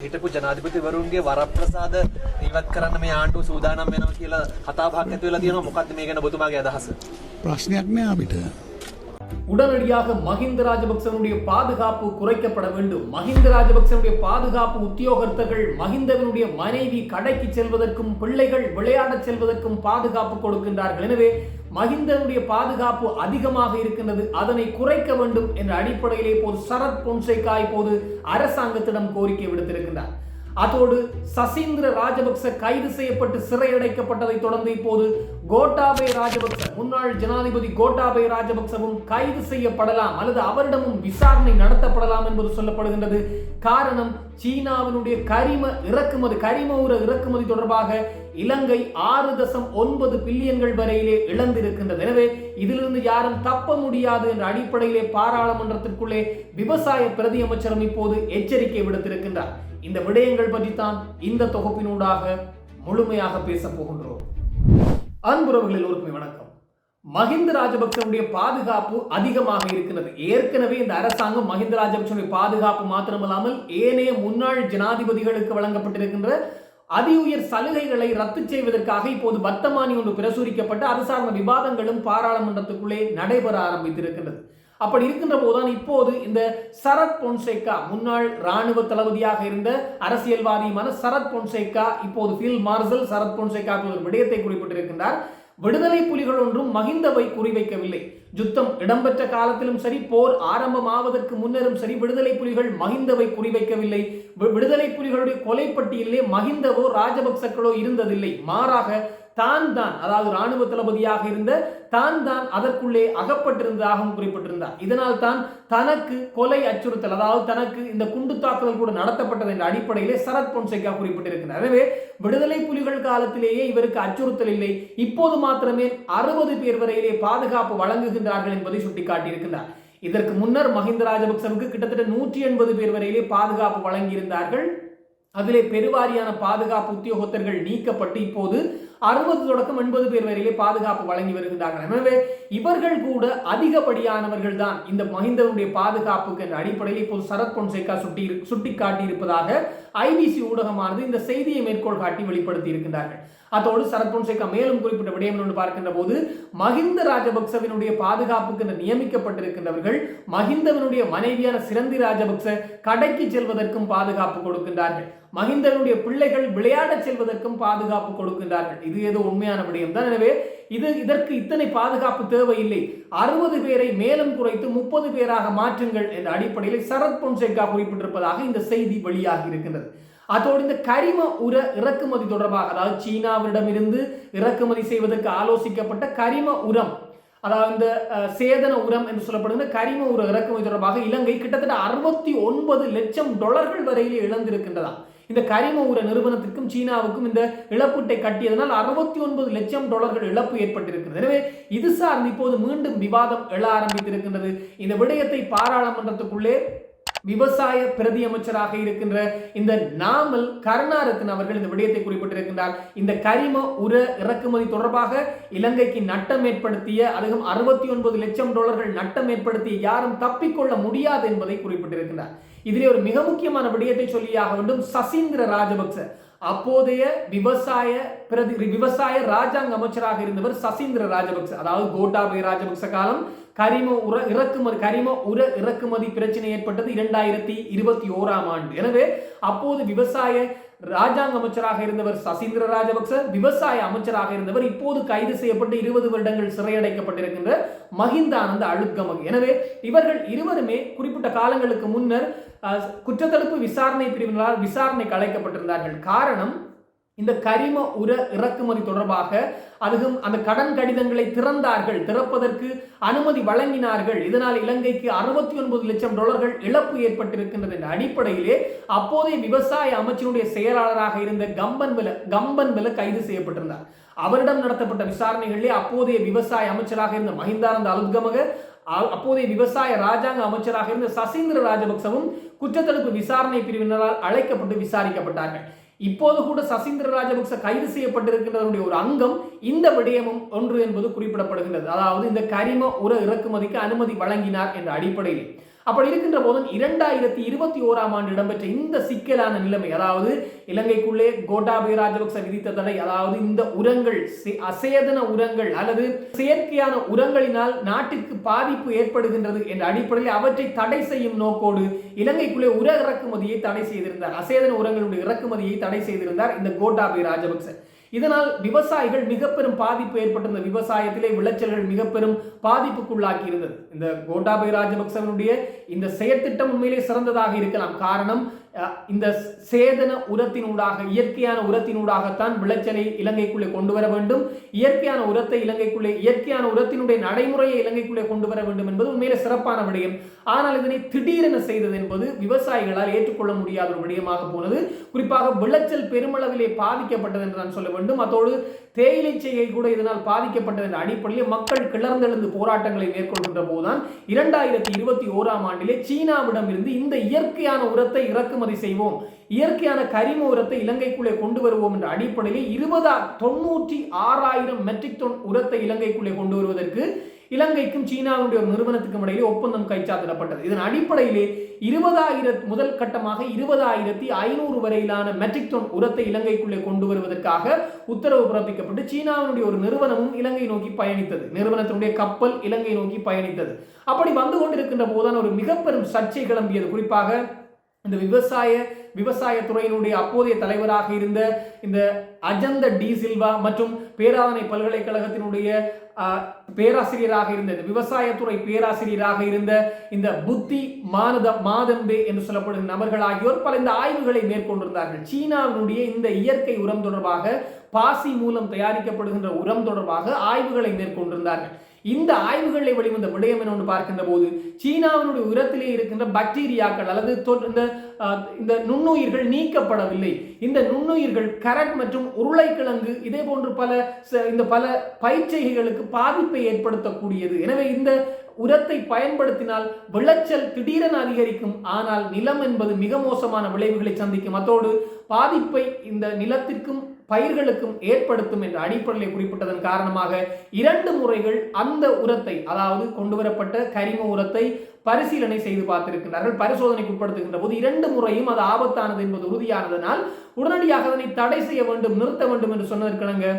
හිටපු ජනාධිපතිවරුන්ගේ වරප්‍රසාද ඉවත් කරන්න මේ ආණ්ඩුව සූදානම් වෙනවා කියලා කතාබහක් ඇති වෙලා තියෙනවා මොකක්ද මේ ගැන ඔබතුමාගේ අදහස? ප්‍රශ්නයක් නෑ අපිට. உடனடியாக மஹிந்த ராஜபக்சனுடைய பாதுகாப்பு குறைக்கப்பட வேண்டும். மஹிந்த ராஜபக்சனுடைய பாதுகாப்பு உத்தியோகர்த்தர்கள் மஹிந்தவனுடைய மனைவி கடைக்கு செல்வதற்கும் பிள்ளைகள் விளையாடச் செல்வதற்கும் பாதுகாப்பு கொடுக்கின்றார்கள். எனவே மஹிந்தனுடைய பாதுகாப்பு அதிகமாக இருக்கின்றது. அதனை குறைக்க வேண்டும் என்ற அடிப்படையிலே இப்போது சரத் பொன்சேகா இப்போது அரசாங்கத்திடம் கோரிக்கை விடுத்திருக்கின்றார். அதோடு சசீந்திர ராஜபக்ச கைது செய்யப்பட்டு சிறையடைக்கப்பட்டதை தொடர்ந்து இப்போது கோட்டாபய ராஜபக்ச முன்னாள் ஜனாதிபதி கோட்டாபய ராஜபக்சவும் கைது செய்யப்படலாம் அல்லது அவரிடமும் விசாரணை நடத்தப்படலாம் என்பது சொல்லப்படுகின்றது. காரணம் சீனாவினுடைய கரிம இறக்குமதி கரிம உர இறக்குமதி தொடர்பாக இலங்கை ஆறு தசம் ஒன்பது பில்லியன்கள் வரையிலே இழந்திருக்கின்றது. எனவே இதிலிருந்து யாரும் தப்ப முடியாது என்ற அடிப்படையிலே பாராளுமன்றத்திற்குள்ளே விவசாய பிரதி அமைச்சரும் இப்போது எச்சரிக்கை விடுத்திருக்கின்றார். இந்த விடயங்கள் பற்றித்தான் இந்த தொகுப்பினூடாக முழுமையாக பேசப் போகின்றோம். அன்புறவர்கள் எல்லோருக்குமே வணக்கம். மஹிந்த ராஜபக்சனுடைய பாதுகாப்பு அதிகமாக இருக்கிறது. ஏற்கனவே இந்த அரசாங்கம் மஹிந்த ராஜபக்சனுடைய பாதுகாப்பு மாத்திரமல்லாமல் ஏனைய முன்னாள் ஜனாதிபதிகளுக்கு வழங்கப்பட்டிருக்கின்ற அதி உயர் சலுகைகளை ரத்து செய்வதற்காக இப்போது வர்த்தமானி ஒன்று பிரசுரிக்கப்பட்டு அது சார்ந்த விவாதங்களும் பாராளுமன்றத்துக்குள்ளே நடைபெற ஆரம்பித்திருக்கின்றது. அப்படி இருக்கின்ற போதுதான் இப்போது இந்த சரத் பொன்சேகா முன்னாள் ராணுவ தளபதியாக இருந்த அரசியல்வாதியுமான சரத் பொன்சேகா இப்போது ஃபீல்ட் மார்ஷல் சரத் பொன்சேகா ஒரு விடயத்தை குறிப்பிட்டிருக்கின்றார். விடுதலை புலிகள் ஒன்றும் மகிந்தவை குறிவைக்கவில்லை. யுத்தம் இடம்பெற்ற காலத்திலும் சரி போர் ஆரம்பமாவதற்கு முன்னரும் சரி விடுதலை புலிகள் மகிந்தவை குறிவைக்கவில்லை. வி- விடுதலை புலிகளுடைய கொலைப்பட்டியலிலே மகிந்தவோ ராஜபக்சக்களோ இருந்ததில்லை. மாறாக தான் தான் அதாவது ராணுவ தளபதியாக இருந்த தான் தான் அதற்குள்ளே அகப்பட்டிருந்ததாகவும் குறிப்பிட்டிருந்தார். இதனால் தான் தனக்கு கொலை அச்சுறுத்தல் அதாவது தனக்கு இந்த குண்டு தாக்குதல் கூட நடத்தப்பட்டது என்ற அடிப்படையிலே சரத் பொன்சேகா குறிப்பிட்டிருக்கிறார். எனவே விடுதலை புலிகள் காலத்திலேயே இவருக்கு அச்சுறுத்தல் இல்லை. இப்போது மாத்திரமே அறுபது பேர் வரையிலே பாதுகாப்பு வழங்குகின்றார்கள் என்பதை சுட்டிக்காட்டியிருக்கிறார். இதற்கு முன்னர் மஹிந்த ராஜபக்சவுக்கு கிட்டத்தட்ட நூற்றி எண்பது பேர் வரையிலே பாதுகாப்பு வழங்கியிருந்தார்கள். அதிலே பெருவாரியான பாதுகாப்பு உத்தியோகத்தர்கள் நீக்கப்பட்டு இப்போது அறுபது தொடக்கம் எண்பது பேர் வரையிலே பாதுகாப்பு வழங்கி வருகின்றார்கள் எனவே இவர்கள் கூட அதிகப்படியானவர்கள் தான் இந்த மஹிந்தனுடைய பாதுகாப்புக்கு என்ற அடிப்படையில் இப்போது சரத் பொன்சேகா சுட்டி சுட்டி காட்டியிருப்பதாக ஐபிசி ஊடகமானது இந்த செய்தியை மேற்கோள் காட்டி வெளிப்படுத்தி இருக்கின்றார்கள் அதோடு சரத் பொன்சேகா மேலும் குறிப்பிட்ட விடயம் என்று பார்க்கின்ற போது மஹிந்த ராஜபக்சவினுடைய பாதுகாப்புக்கு என்று நியமிக்கப்பட்டிருக்கின்றவர்கள் மஹிந்தவனுடைய மனைவியான சிரந்தி ராஜபக்ச கடைக்கு செல்வதற்கும் பாதுகாப்பு கொடுக்கின்றார்கள். மஹிந்தனுடைய பிள்ளைகள் விளையாடச் செல்வதற்கும் பாதுகாப்பு கொடுக்கின்றார்கள். இது ஏதோ உண்மையான விடயம் தான். எனவே இது இதற்கு இத்தனை பாதுகாப்பு தேவையில்லை. அறுபது பேரை மேலும் குறைத்து முப்பது பேராக மாற்றுங்கள் என்ற அடிப்படையில் சரத் பொன்சேகா குறிப்பிட்டிருப்பதாக இந்த செய்தி வெளியாகி இருக்கின்றது. அதோடு இந்த கரிம உர இறக்குமதி தொடர்பாக அதாவது சீனாவிடமிருந்து இறக்குமதி செய்வதற்கு ஆலோசிக்கப்பட்ட கரிம உரம் அதாவது இந்த சேதன உரம் என்று சொல்லப்படுகிற கரிம உர இறக்குமதி தொடர்பாக இலங்கை கிட்டத்தட்ட அறுபத்தி ஒன்பது லட்சம் டாலர்கள் வரையிலே இழந்திருக்கின்றதா இந்த கரிம உர நிறுவனத்திற்கும் சீனாவுக்கும் இந்த இழப்பீட்டை கட்டியதனால் அறுபத்தி ஒன்பது லட்சம் டாலர்கள் இழப்பு ஏற்பட்டிருக்கிறது. எனவே இது சார்ந்து இப்போது மீண்டும் விவாதம் எழ ஆரம்பித்திருக்கின்றது. இந்த விடயத்தை பாராளுமன்றத்துக்குள்ளே விவசாய பிரதி அமைச்சராக இருக்கின்ற இந்த நாமல் கருணாரத்ன அவர்கள் இந்த விடயத்தை குறிப்பிட்டிருக்கின்றார். இந்த கரிம உர இறக்குமதி தொடர்பாக இலங்கைக்கு நட்டம் ஏற்படுத்திய அதுவும் அறுபத்தி ஒன்பது லட்சம் டாலர்கள் நட்டம் ஏற்படுத்திய யாரும் தப்பிக்கொள்ள முடியாது என்பதை குறிப்பிட்டிருக்கின்றார். இதிலே ஒரு மிக முக்கியமான விடயத்தை சொல்லியாக வேண்டும். சசீந்திர ராஜபக்ச அப்போதைய விவசாய பிரதி விவசாய ராஜாங்க அமைச்சராக இருந்தவர் சசீந்திர ராஜபக்ச. அதாவது கோட்டாபய ராஜபக்ச காலம் கரிம உர இறக்குமதி கரிம உர இறக்குமதி பிரச்சனை ஏற்பட்டது இரண்டாயிரத்தி இருபத்தி ஓராம் ஆண்டு. எனவே அப்போது விவசாய ராஜாங்க அமைச்சராக இருந்தவர் சசீந்திர ராஜபக்ச விவசாய அமைச்சராக இருந்தவர் இப்போது கைது செய்யப்பட்டு இருபது வருடங்கள் சிறையடைக்கப்பட்டிருக்கின்ற மஹிந்தானந்த அழுத்கமக் எனவே இவர்கள் இருவருமே குறிப்பிட்ட காலங்களுக்கு முன்னர் குற்றத்தடுப்பு விசாரணை பிரிவினரால் விசாரணைக்கு அழைக்கப்பட்டிருந்தார்கள். காரணம் இந்த கரிம உர இறக்குமதி தொடர்பாக அதுவும் அந்த கடன் கடிதங்களை திறந்தார்கள். திறப்பதற்கு அனுமதி வழங்கினார்கள். இதனால் இலங்கைக்கு அறுபத்தி ஒன்பது லட்சம் டாலர்கள் இழப்பு ஏற்பட்டிருக்கின்றது என்ற அடிப்படையிலே அப்போதைய விவசாய அமைச்சருடைய செயலாளராக இருந்த கம்பன் வில கம்பன் வில கைது செய்யப்பட்டிருந்தார். அவரிடம் நடத்தப்பட்ட விசாரணைகளிலே அப்போதைய விவசாய அமைச்சராக இருந்த மஹிந்தானந்த அலுத்கமக அப்போதைய விவசாய ராஜாங்க அமைச்சராக இருந்த சசீந்திர ராஜபக்சவும் குற்றத்தடுப்பு விசாரணை பிரிவினரால் அழைக்கப்பட்டு விசாரிக்கப்பட்டார்கள். இப்போது கூட சசீந்திர ராஜபக்ச கைது செய்யப்பட்டிருக்கின்றதனுடைய ஒரு அங்கம் இந்த விடயமும் ஒன்று என்பது குறிப்பிடப்படுகின்றது. அதாவது இந்த கரிம உர இறக்குமதிக்கு அனுமதி வழங்கினார் என்ற அடிப்படையில். அப்படி இருக்கின்ற போது இரண்டாயிரத்தி இருபத்தி ஓராம் ஆண்டு இடம்பெற்ற இந்த சிக்கலான நிலைமை அதாவது இலங்கைக்குள்ளே கோட்டாபய ராஜபக்ச விதித்த தடை அதாவது இந்த உரங்கள் அசேதன உரங்கள் அல்லது செயற்கையான உரங்களினால் நாட்டிற்கு பாதிப்பு ஏற்படுகின்றது என்ற அடிப்படையில் அவற்றை தடை செய்யும் நோக்கோடு இலங்கைக்குள்ளே உர இறக்குமதியை தடை செய்திருந்தார். அசேதன உரங்களுடைய இறக்குமதியை தடை செய்திருந்தார் இந்த கோட்டாபய ராஜபக்ச இதனால் விவசாயிகள் மிக பெரும் பாதிப்பு ஏற்பட்டிருந்த விவசாயத்திலே விளைச்சல்கள் மிக பெரும் பாதிப்புக்குள்ளாக்கி இருந்தது இந்த கோட்டாபய ராஜபக்சவனுடைய இந்த செயற்திட்டம் உண்மையிலே சிறந்ததாக இருக்கலாம். காரணம் இந்த சேதன உரத்தினூடாக இயற்கையான உரத்தினூடாகத்தான் விளைச்சலை இலங்கைக்குள்ளே கொண்டு வர வேண்டும். இயற்கையான உரத்தை இலங்கைக்குள்ளே இயற்கையான உரத்தினுடைய நடைமுறையை இலங்கைக்குள்ளே கொண்டு வர வேண்டும் என்பது உண்மையிலே சிறப்பான விடயம். ஆனால் இதனை திடீரென செய்தது என்பது விவசாயிகளால் ஏற்றுக்கொள்ள முடியாத ஒரு விடயமாக போனது. குறிப்பாக விளைச்சல் பெருமளவிலே பாதிக்கப்பட்டது என்று நான் சொல்ல வேண்டும். அத்தோடு தேயிலை செய்கை கூட இதனால் பாதிக்கப்பட்டதன் அடிப்படையில் மக்கள் கிளர்ந்தெழுந்து போராட்டங்களை மேற்கொள்கின்ற போதுதான் இரண்டாயிரத்தி இருபத்தி ஓராம் ஆண்டிலே சீனாவிடம் இருந்து இந்த இயற்கையான உரத்தை இறக்குமதி செய்வோம். இயற்கையான கரிம உரத்தை இலங்கைக்குள்ளே கொண்டு வருவோம் என்ற அடிப்படையில் இருபதா தொண்ணூற்றி ஆறாயிரம் மெட்ரிக் டன் உரத்தை இலங்கைக்குள்ளே கொண்டு வருவதற்கு இலங்கைக்கும் சீனாவுடைய ஒரு நிறுவனத்துக்கும் இடையிலே ஒப்பந்தம் கைச்சாத்திடப்பட்டது. இதன் அடிப்படையிலே இருபதாயிரம் முதல் கட்டமாக இருபதாயிரத்தி ஐநூறு வரையிலான மெட்ரிக் டன் உரத்தை இலங்கைக்குள்ளே கொண்டு வருவதற்காக உத்தரவு பிறப்பிக்கப்பட்டு சீனாவினுடைய ஒரு நிறுவனமும் இலங்கை நோக்கி பயணித்தது. நிறுவனத்தினுடைய கப்பல் இலங்கை நோக்கி பயணித்தது. அப்படி வந்து கொண்டிருக்கின்ற போதுதான் ஒரு மிக பெரும் சர்ச்சை கிளம்பியது. குறிப்பாக இந்த விவசாய விவசாய துறையினுடைய அப்போதைய தலைவராக இருந்த இந்த அஜந்த டி சில்வா மற்றும் பேராதனை பல்கலைக்கழகத்தினுடைய பேராசிரியராக இருந்த இந்த விவசாயத்துறை பேராசிரியராக இருந்த இந்த புத்தி மானத மாதம்பே என்று சொல்லப்படும் நபர்கள் ஆகியோர் பல இந்த ஆய்வுகளை மேற்கொண்டிருந்தார்கள். சீனாவினுடைய இந்த இயற்கை உரம் தொடர்பாக பாசி மூலம் தயாரிக்கப்படுகின்ற உரம் தொடர்பாக ஆய்வுகளை மேற்கொண்டிருந்தார்கள். இந்த ஆய்வுகளை வெளிவந்த விடயம் என்ன ஒன்று பார்க்கின்ற போது சீனாவினுடைய உரத்திலே இருக்கின்ற பாக்டீரியாக்கள் அல்லது இந்த இந்த நுண்ணுயிர்கள் நீக்கப்படவில்லை. இந்த நுண்ணுயிர்கள் கரட் மற்றும் உருளைக்கிழங்கு இதே போன்று பல ச- இந்த பல பயிற்சிகைகளுக்கு பாதிப்பை ஏற்படுத்தக்கூடியது. எனவே இந்த உரத்தை பயன்படுத்தினால் விளைச்சல் திடீரென அதிகரிக்கும். ஆனால் நிலம் என்பது மிக மோசமான விளைவுகளை சந்திக்கும். அத்தோடு பாதிப்பை இந்த நிலத்திற்கும் பயிர்களுக்கும் ஏற்படுத்தும் என்ற அடிப்படையில் குறிப்பிட்டதன் காரணமாக இரண்டு முறைகள் அந்த உரத்தை அதாவது கொண்டு வரப்பட்ட கரிம உரத்தை பரிசீலனை செய்து பார்த்திருக்கிறார்கள் பரிசோதனைக்கு உட்படுத்துகின்ற போது இரண்டு முறையும் அது ஆபத்தானது என்பது உறுதியானதனால் உடனடியாக அதனை தடை செய்ய வேண்டும் நிறுத்த வேண்டும் என்று சொன்னதற்கிணங்க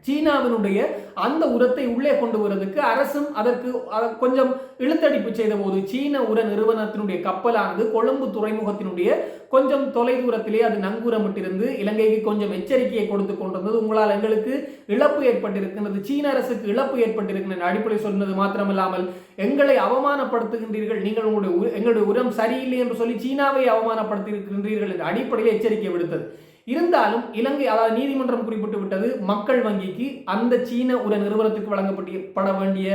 சீனாவினுடைய அந்த உரத்தை உள்ளே கொண்டு வருவதற்கு அரசும் அதற்கு கொஞ்சம் இழுத்தடிப்பு செய்த போது சீன உர நிறுவனத்தினுடைய கப்பலானது கொழும்பு துறைமுகத்தினுடைய கொஞ்சம் தொலைதூரத்திலே அது நங்கூரமிட்டிருந்து இலங்கைக்கு கொஞ்சம் எச்சரிக்கையை கொடுத்து கொண்டிருந்தது. உங்களால் எங்களுக்கு இழப்பு ஏற்பட்டிருக்கின்றது. சீன அரசுக்கு இழப்பு ஏற்பட்டிருக்கின்ற அடிப்படை சொன்னது மாத்திரமில்லாமல் எங்களை அவமானப்படுத்துகின்றீர்கள். நீங்கள் உங்களுடைய உ- எங்களுடைய உரம் சரியில்லை என்று சொல்லி சீனாவை அவமானப்படுத்தியிருக்கின்றீர்கள் என்ற அடிப்படையில் எச்சரிக்கை விடுத்தது. இருந்தாலும் இலங்கை அதாவது நீதிமன்றம் குறிப்பிட்டு விட்டது மக்கள் வங்கிக்கு அந்த சீன உர நிறுவனத்துக்கு வழங்கப்பட்டிய பட வேண்டிய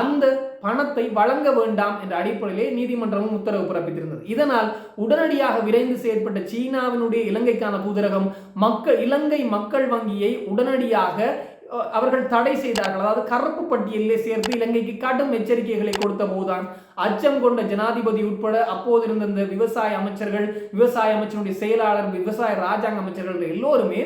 அந்த பணத்தை வழங்க வேண்டாம் என்ற அடிப்படையிலே நீதிமன்றமும் உத்தரவு பிறப்பித்திருந்தது. இதனால் உடனடியாக விரைந்து செயற்பட்ட சீனாவினுடைய இலங்கைக்கான தூதரகம் மக்கள் இலங்கை மக்கள் வங்கியை உடனடியாக அவர்கள் தடை செய்தார்கள். அதாவது கருப்பு பட்டியலிலே சேர்த்து இலங்கைக்கு கடும் எச்சரிக்கைகளை கொடுத்த போதுதான் அச்சம் கொண்ட ஜனாதிபதி உட்பட அப்போது இருந்த இந்த விவசாய அமைச்சர்கள் விவசாய அமைச்சருடைய செயலாளர் விவசாய ராஜாங்க அமைச்சர்கள் எல்லோருமே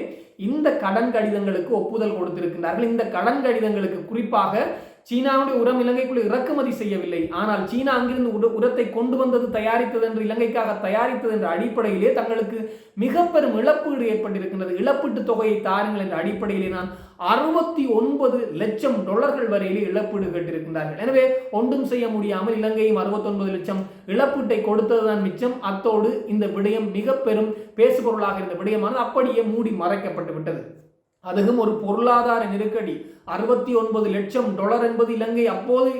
இந்த கடன் கடிதங்களுக்கு ஒப்புதல் கொடுத்திருக்கிறார்கள் இந்த கடன் கடிதங்களுக்கு குறிப்பாக சீனாவுடைய உரம் இலங்கைக்குள் இறக்குமதி செய்யவில்லை. ஆனால் சீனா அங்கிருந்து உட உரத்தை கொண்டு வந்தது தயாரித்தது என்று இலங்கைக்காக தயாரித்தது என்ற அடிப்படையிலே தங்களுக்கு மிக பெரும் இழப்பீடு ஏற்பட்டிருக்கின்றது. இழப்பீட்டு தொகையை தாருங்கள் என்ற அடிப்படையிலே நான் அறுபத்தி ஒன்பது லட்சம் டாலர்கள் வரையிலே இழப்பீடு கேட்டிருக்கின்றார்கள். எனவே ஒன்றும் செய்ய முடியாமல் இலங்கையும் 69 லட்சம் இழப்பீட்டை கொடுத்ததுதான் மிச்சம். அத்தோடு இந்த விடயம் மிக பெரும் பேசுபொருளாக இருந்த விடயமானது அப்படியே மூடி மறைக்கப்பட்டு விட்டது. அதுவும் ஒரு பொருளாதார நெருக்கடி. அறுபத்தி ஒன்பது லட்சம் டாலர் என்பது இலங்கை அப்போது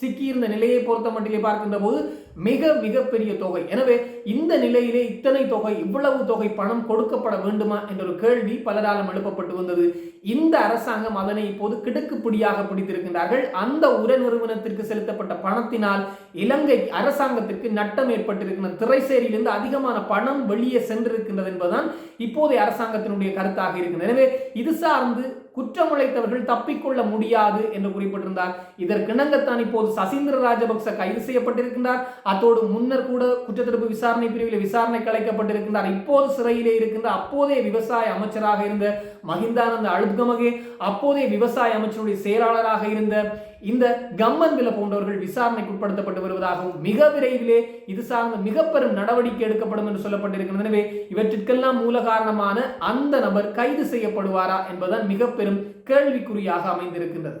சிக்கியிருந்த நிலையை பொறுத்த மட்டிலே பார்க்கின்ற போது மிக மிகப்பெரிய தொகை. எனவே இந்த நிலையிலே இத்தனை தொகை இவ்வளவு தொகை பணம் கொடுக்கப்பட வேண்டுமா என்ற ஒரு கேள்வி பலராலும் எழுப்பப்பட்டு வந்தது. இந்த அரசாங்கம் அதனை இப்போது கிடுக்குப்பிடியாக பிடித்திருக்கின்றார்கள். அந்த உர நிறுவனத்திற்கு செலுத்தப்பட்ட பணத்தினால் இலங்கை அரசாங்கத்திற்கு நட்டம் ஏற்பட்டிருக்கின்ற திரைசேரியிலிருந்து அதிகமான பணம் வெளியே சென்றிருக்கின்றது என்பதுதான் இப்போதைய அரசாங்கத்தினுடைய கருத்தாக இருக்கின்றது. எனவே இது சார்ந்து குற்றமுழைத்தவர்கள் தப்பிக்கொள்ள முடியாது என்று குறிப்பிட்டிருந்தார். இதற்கிணங்கத்தான் இப்போது சசீந்திர ராஜபக்ச கைது செய்யப்பட்டிருக்கின்றார். அத்தோடு முன்னர் கூட குற்றத்தடுப்பு விசாரணை பிரிவில் விசாரணை கலைக்கப்பட்டிருக்கின்றார் இப்போது சிறையிலே இருக்கின்ற அப்போதைய விவசாய அமைச்சராக இருந்த மஹிந்தானந்த அழுத்கமகே அப்போதைய விவசாய அமைச்சருடைய செயலாளராக இருந்த இந்த கம்மன் வில போன்றவர்கள் விசாரணைக்கு உட்படுத்தப்பட்டு வருவதாகவும் மிக விரைவிலே இது சார்ந்த மிக பெரும் நடவடிக்கை எடுக்கப்படும் என்று சொல்லப்பட்டிருக்கிறது. எனவே இவற்றிற்கெல்லாம் மூல காரணமான அந்த நபர் கைது செய்யப்படுவாரா என்பதுதான் மிக பெரும் கேள்விக்குறியாக அமைந்திருக்கின்றது.